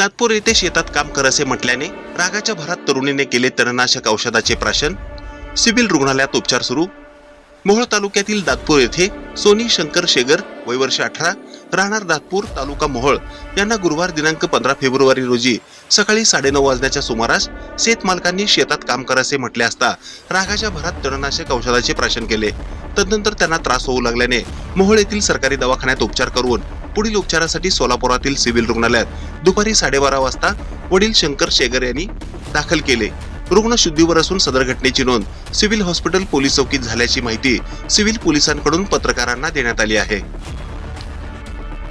दातपूर येथे शेतात काम कर असे म्हटल्याने रागाच्या भरात तरुणीने केले तणनाशक औषधाचे प्राशन. सिव्हिल रुग्णालयात उपचार सुरू. मोहोळ तालुक्यातील दातपूर येथे सोनी शंकर शेगर वय वर्ष अठरा राहणार दातपूर तालुका मोहोळ यांना गुरुवार दिनांक पंधरा फेब्रुवारी रोजी सकाळी साडेनऊ वाजण्याच्या सुमारास शेतमालकांनी शेतात काम कर असे म्हटले असता रागाच्या भरात तणनाशक औषधाचे प्राशन केले. तदनंतर त्यांना त्रास होऊ लागल्याने मोहोळ येथील सरकारी दवाखान्यात उपचार करून पुढील उपचारासाठी सोलापुरातील सिव्हिल रुग्णालयात दुपारी साडेबारा वाजता वडील शंकर शेगर यांनी दाखल केले. रुग्ण शुद्धीवर असून सदर घटनेची नोंद सिव्हिल हॉस्पिटल पोलीस चौकीत झाल्याची माहिती सिव्हिल पोलिसांकडून पत्रकारांना देण्यात आली आहे.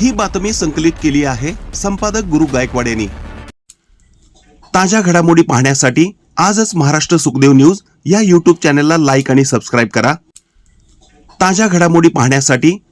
ही बातमी संकलित केली आहे संपादक गुरु गायकवाड यांनी. ताज्या घडामोडी पाहण्यासाठी आजच महाराष्ट्र सुखदेव न्यूज या यूट्यूब चॅनलला लाईक आणि सबस्क्राईब करा. ताज्या घडामोडी पाहण्यासाठी